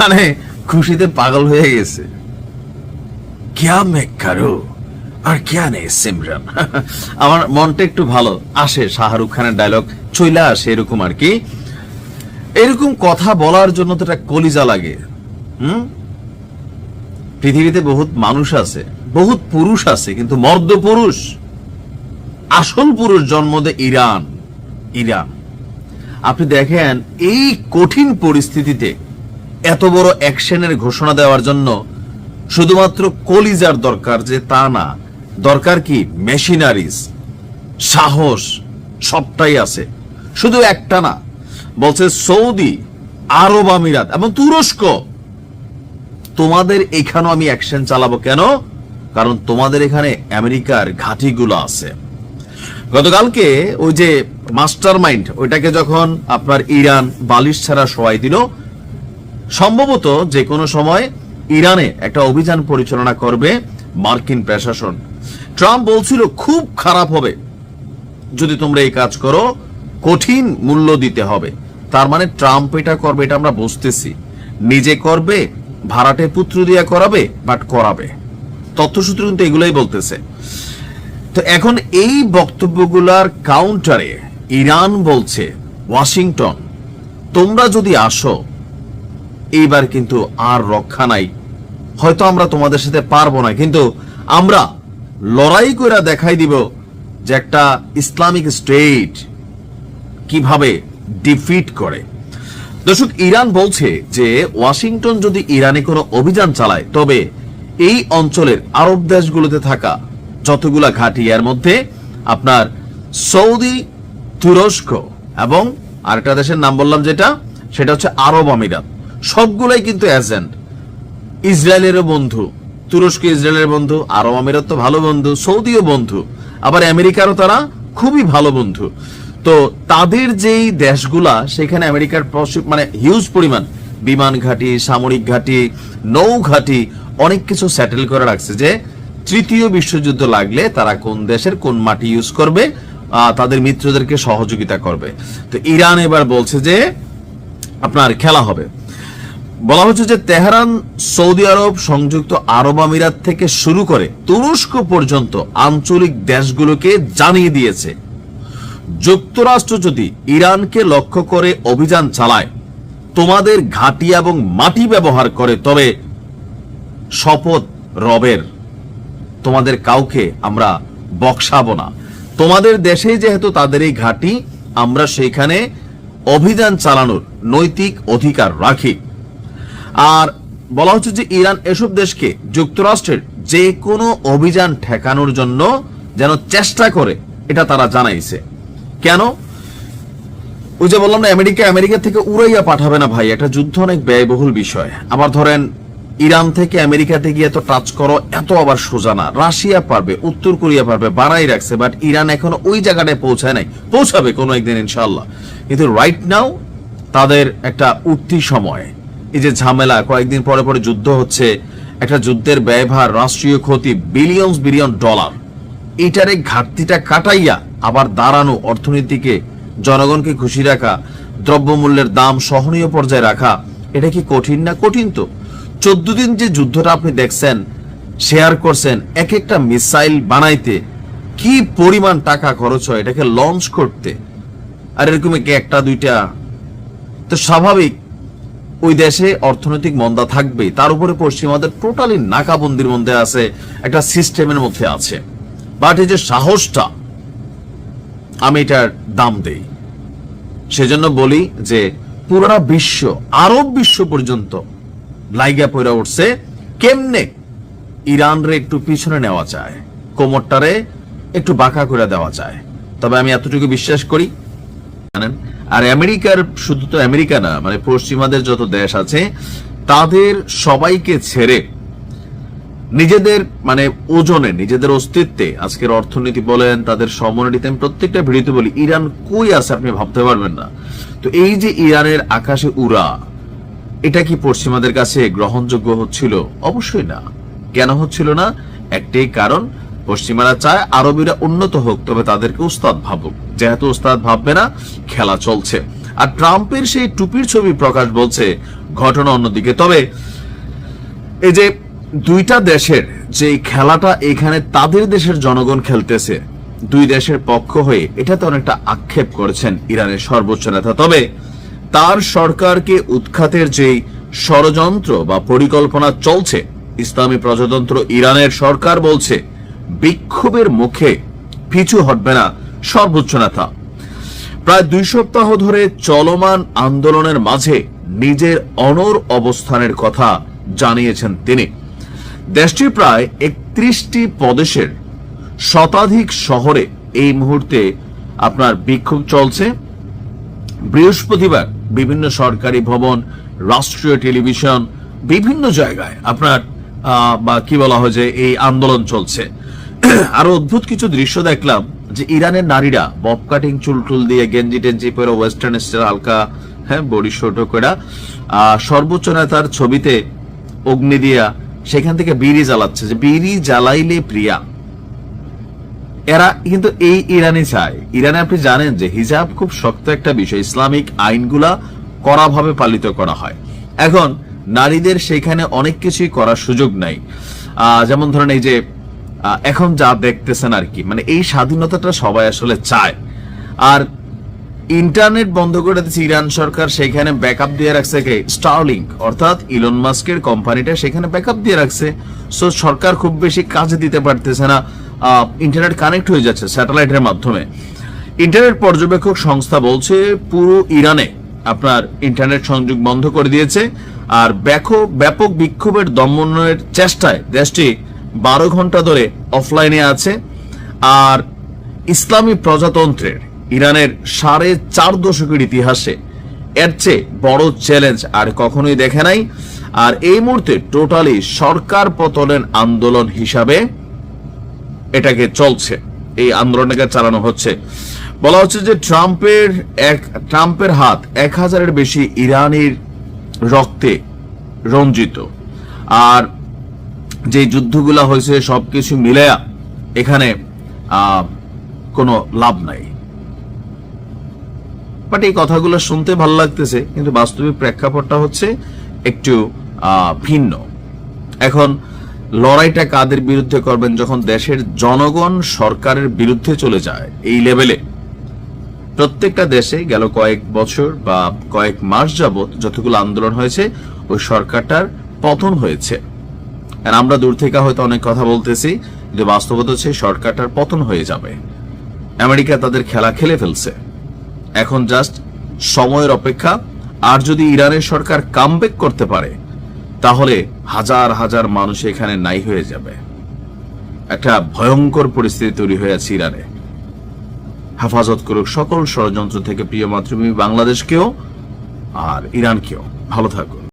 মানে খুশিতে পাগল হয়ে গেছে। ক্যা কারও? আর ক্যা নেই আমার মনটা একটু ভালো। আসে শাহরুখ খানের ডায়লগ চইলা আসে এরকম আর কি। এরকম কথা বলার জন্য তো একটা কলিজা লাগে। হুম? পৃথিবীতে বহুত মানুষ আছে, বহুত পুরুষ আছে, কিন্তু মর্দ পুরুষ। আসল পুরুষ জন্ম দেয় ইরান। ইরান। আপনি দেখেন, এই কঠিন পরিস্থিতিতে এত বড় অ্যাকশনের ঘোষণা দেওয়ার জন্য শুধুমাত্র কলিজার দরকার যে তা না, দরকার কি? মেশিনারিজ, সাহস, সবটাই আছে। শুধু একটা না, বলছে সৌদি, আরব আমিরাত এবং তুরস্ক। তোমাদের এখানেও আমি অ্যাকশন চালাবো কেন? কারণ তোমাদের এখানে আমেরিকার ঘাঁটিগুলো আছে। গতকালকে ওই যে মাস্টার মাইন্ড ওইটাকে যখন আপনার ইরান বালিশ ছাড়া সবাই দিল সম্ভবত যে কোনো সময় ইরানে একটা অভিযান পরিচালনা করবে মার্কিন প্রশাসন। ট্রাম্প বলছিল, খুব খারাপ হবে। যদি তোমরা এই কাজ করো, কঠিন মূল্য দিতে হবে। তার মানে ট্রাম্প এটা করবে, এটা আমরা বুঝতেছি। নিজে করবে, ভাড়াটে পুত্র দিয়া করাবে বাট করাবে। তথ্যসূত্র কিন্তু এগুলোই বলতেছে। তো এখন এই বক্তব্যগুলার কাউন্টারে ইরান বলছে, ওয়াশিংটন, তোমরা যদি আসো এইবার কিন্তু আর রক্ষা নাই। হয়তো আমরা তোমাদের সাথে পারব না, কিন্তু আমরা লড়াই করে দেখাই দিব যে একটা ইসলামিক স্টেট কীভাবে ডিফিট করে। দর্শক, ইরান বলছে যে ওয়াশিংটন যদি ইরানে কোনো অভিযান চালায়, তবে এই অঞ্চলের আরব দেশগুলোতে থাকা যতগুলা ঘাঁটি, এর মধ্যে আপনার সৌদি, তুরস্ক এবং আরেকটা দেশের নাম বললাম যেটা, সেটা হচ্ছে আরব আমিরাত। সবগুলাই কিন্তু এজেন্ট। ইসরায়েলেরও বন্ধু, তুরস্ক ইসরায়েলের বন্ধু, আরব আমিরাত তো ভালো বন্ধু, সৌদিও বন্ধু, আবার আমেরিকারও তারা খুবই ভালো বন্ধু। তো তাদের যেই দেশগুলা, সেখানে আমেরিকার মানে হিউজ পরিমাণ, বিমান ঘাঁটি, সামরিক ঘাঁটি, নৌ ঘাঁটি, অনেক কিছু সেটেল করে রাখছে যে তৃতীয় বিশ্বযুদ্ধ লাগলে তারা কোন দেশের কোন মাটি ইউজ করবে তাদের মিত্রদেরকে সহযোগিতা করবে। তো ইরান এবার বলছে যে, আপনার খেলা হবে। বলা হচ্ছে যে তেহরান, সৌদি আরব সংযুক্ত আরব আমিরাত থেকে শুরু করে তুরস্ক পর্যন্ত আঞ্চলিক দেশগুলোকে জানিয়ে দিয়েছে। যুক্তরাষ্ট্র যদি ইরানকে লক্ষ্য করে অভিযান চালায়, তোমাদের ঘাঁটি এবং মাটি ব্যবহার করে, তবে শপথ রবের। তোমাদের কাউকে আমরা বকসাবো না। তোমাদের দেশে যেহেতু তাদের এই ঘাঁটি, আমরা সেইখানে অভিযান চালানোর নৈতিক অধিকার রাখি। আর বলা হচ্ছে যে ইরান এসব দেশকে যুক্তরাষ্ট্রের যে কোনো অভিযান ঠেকানোর জন্য যেন চেষ্টা করে, এটা তারা জানাইছে। কেন? ওই যে বললাম না, আমেরিকা আমেরিকা থেকে উড়াইয়া পাঠাবে না ভাই, একটা যুদ্ধ অনেক ব্যয়বহুল বিষয়। আবার ধরেন, ইরান থেকে আমেরিকাতে গিয়ে তো টাচ করো, এত আবার সোজা না। রাশিয়া পারবে, উত্তর কোরিয়া পারবে বাড়াই রাখছে বাট ইরান এখনও ওই জায়গাটায় পৌঁছায় নাই। পৌঁছাবে কোনো একদিন ইনশাল্লাহ কিন্তু রাইট নাও তাদের একটা উঠতি সময়। এই যে ঝামেলা, কয়েকদিন পরে পরে যুদ্ধ হচ্ছে, একটা যুদ্ধের ব্যয়ভার, রাষ্ট্রীয় ক্ষতি বিলিয়ন বিলিয়ন ডলার এটার এই ঘাটতিটা কাটাইয়া আবার দাঁড়ানো অর্থনীতিকে, জনগণকে খুশি রাখা, দ্রব্যমূল্যের দাম সহনীয় পর্যায়ে রাখা, এটা কি কঠিন না কঠিন তো? চোদ্দ দিন যে যুদ্ধটা আপনি দেখছেন শেয়ার করছেন এক একটা মিসাইল বানাইতে, কি পরিমাণ টাকা খরচ হয়? এটাকে লঞ্চ করতে। আর এরকম একটা, দুইটা? তো স্বাভাবিক ওই দেশে অর্থনৈতিক মন্দা থাকবেই। তার উপরে পশ্চিমাদের টোটালি নাকাবন্দির মধ্যে আছে, একটা সিস্টেমের মধ্যে আছে। বাট এই যে সাহসটা, আমি এটার দাম দেই। সেজন্য বলি যে পুরোটা বিশ্ব, আরব বিশ্ব পর্যন্ত লাইগা পয়রা উঠছে। কেমনে ইরান রে একটু পিছনে নেওয়া যায়, কোমরটারে একটু বাঁকা করে দেওয়া যায়। তবে আমি এতটুকু বিশ্বাস করি জানেন? আর আমেরিকার, শুধু তো আমেরিকা না মানে পশ্চিমাদের যত দেশ আছে, তাদের সবাইকে ছেড়ে নিজেদের মানে ওজনে, নিজেদের অস্তিত্বে, আজকের অর্থনীতি বলেন, তাদের সমরনীতি আমি প্রত্যেকটা ভিডিওতে বলি, ইরান কই আছে আপনি ভাবতে পারবেন না। তো এই যে ইরানের আকাশে উড়া, এটা কি পশ্চিমাদের কাছে গ্রহণযোগ্য হচ্ছিল? অবশ্যই না। কেন হচ্ছিল না? একটাই কারণ পশ্চিমারা চায় আরবিরা উন্নত হোক, তবে তাদেরকে উস্তাদ ভাবুক। যেহেতু উস্তাদ ভাববে না, খেলা চলছে। আর ট্রাম্পের সেই টুপির ছবি প্রকাশ বলছে, ঘটনা অন্যদিকে। তবে এই যে দুইটা দেশের যে খেলাটা এখানে তাদের দেশের জনগণ খেলতেছে, দুই দেশের পক্ষ হয়ে এটাতে অনেকটা আক্ষেপ করেছেন ইরানের সর্বোচ্চ নেতা। তবে তার সরকারকে উৎখাতের যে ষড়যন্ত্র বা পরিকল্পনা চলছে, ইসলামী প্রজাতন্ত্র ইরানের সরকার বলছে বিক্ষোভের মুখে পিছু হটবে না সর্বোচ্চ নেতা। প্রায় দুই সপ্তাহ ধরে চলমান আন্দোলনের মাঝে নিজের অনর অবস্থানের কথা জানিয়েছেন তিনি। দেশটির প্রায় একত্রিশটি প্রদেশের শতাধিক শহরে এই মুহূর্তে আপনার বিক্ষোভ চলছে। বৃহস্পতিবার বিভিন্ন সরকারি ভবন, রাষ্ট্রীয় টেলিভিশন, বিভিন্ন জায়গায় আপনার বা কি বলা হয় যে এই আন্দোলন চলছে। আরও অদ্ভুত কিছু দৃশ্য দেখলাম যে ইরানের নারীরা বব কাটিং চুল টুল দিয়ে গেঞ্জি টেঞ্জি পরে ওয়েস্টার্ন স্টাইল হালকা হ্যাঁ বডি করে আহ, সর্বোচ্চ নেতার ছবিতে অগ্নি দিয়া সেখান থেকে বিড়ি জ্বালাচ্ছে যে বিড়ি জ্বালাইলে প্রিয়া। এরা কিন্তু এই ইরানে চায় ইরানে আপনি জানেন যে হিজাব খুব শক্ত একটা বিষয় ইসলামিক আইনগুলা কড়াভাবে পালিত করা হয়। এখন নারীদের সেখানে অনেক কিছুই করার সুযোগ নাই। যেমন ধরেন এই যে এখন যা দেখতেছেন আর কি। মানে এই স্বাধীনতাটা সবাই আসলে চায়। আর ইন্টারনেট বন্ধ করে দিচ্ছে ইরান সরকার, সেখানে ব্যাকআপ দিয়ে রাখছে কে? স্টারলিংক অর্থাৎ ইলন মাস্কের কোম্পানিটা সেখানে ব্যাকআপ দিয়ে রাখছে। সো সরকার খুব বেশি কাজে দিতে পারতেছে না। ইন্টারনেট কানেক্ট হয়ে যাচ্ছে স্যাটেলাইটের মাধ্যমে। ইন্টারনেট পর্যবেক্ষক সংস্থা বলছে, পুরো ইরানে আপনার ইন্টারনেট সংযোগ বন্ধ করে দিয়েছে। আর ব্যাপক ব্যাপক বিক্ষোভের দমনের চেষ্টায় দেশটি বারো ঘণ্টা ধরে অফলাইনে আছে। আর ইসলামী প্রজাতন্ত্রের ইরানের সাড়ে চার দশকের ইতিহাসে এর চেয়ে বড় চ্যালেঞ্জ আর কখনোই দেখে নাই। আর এই মুহূর্তে টোটালি সরকার পতনের আন্দোলন হিসাবে এটাকে চলছে। এই আন্দোলনটাকে চালানো হচ্ছে। বলা হচ্ছে যে ট্রাম্পের এক, ট্রাম্পের হাত এক হাজারের বেশি ইরানির রক্তে রঞ্জিত। আর যে যুদ্ধগুলা হয়েছে, সবকিছু মিলেয়া এখানে কোনো লাভ নাই। বাট এই কথাগুলো শুনতে ভালো লাগতেছে, কিন্তু বাস্তবিক প্রেক্ষাপটটা হচ্ছে একটু ভিন্ন। এখন, লড়াইটা কাদের বিরুদ্ধে করবেন যখন দেশের জনগণ সরকারের বিরুদ্ধে চলে যায়, এই লেভেলে? প্রত্যেকটা দেশে গেল কয়েক বছর বা কয়েক মাস যাবত যতগুলো আন্দোলন হয়েছে, ওই সরকারটার পতন হয়েছে। আর আমরা দূর থেকে হয়তো অনেক কথা বলতেছি, কিন্তু বাস্তবতা হচ্ছে সরকারটার পতন হয়ে যাবে। আমেরিকা তাদের খেলা খেলে ফেলছে। এখন জাস্ট সময়ের অপেক্ষা, আর যদি ইরানের সরকার কামব্যাক করতে পারে, তাহলে হাজার হাজার মানুষ এখানে নাই হয়ে যাবে। একটা ভয়ঙ্কর পরিস্থিতি তৈরি হয়ে আছে ইরানে। হেফাজত করুক সকল ষড়যন্ত্র থেকে প্রিয় মাতৃভূমি বাংলাদেশকেও আর ইরানকেও। ভালো থাকুন।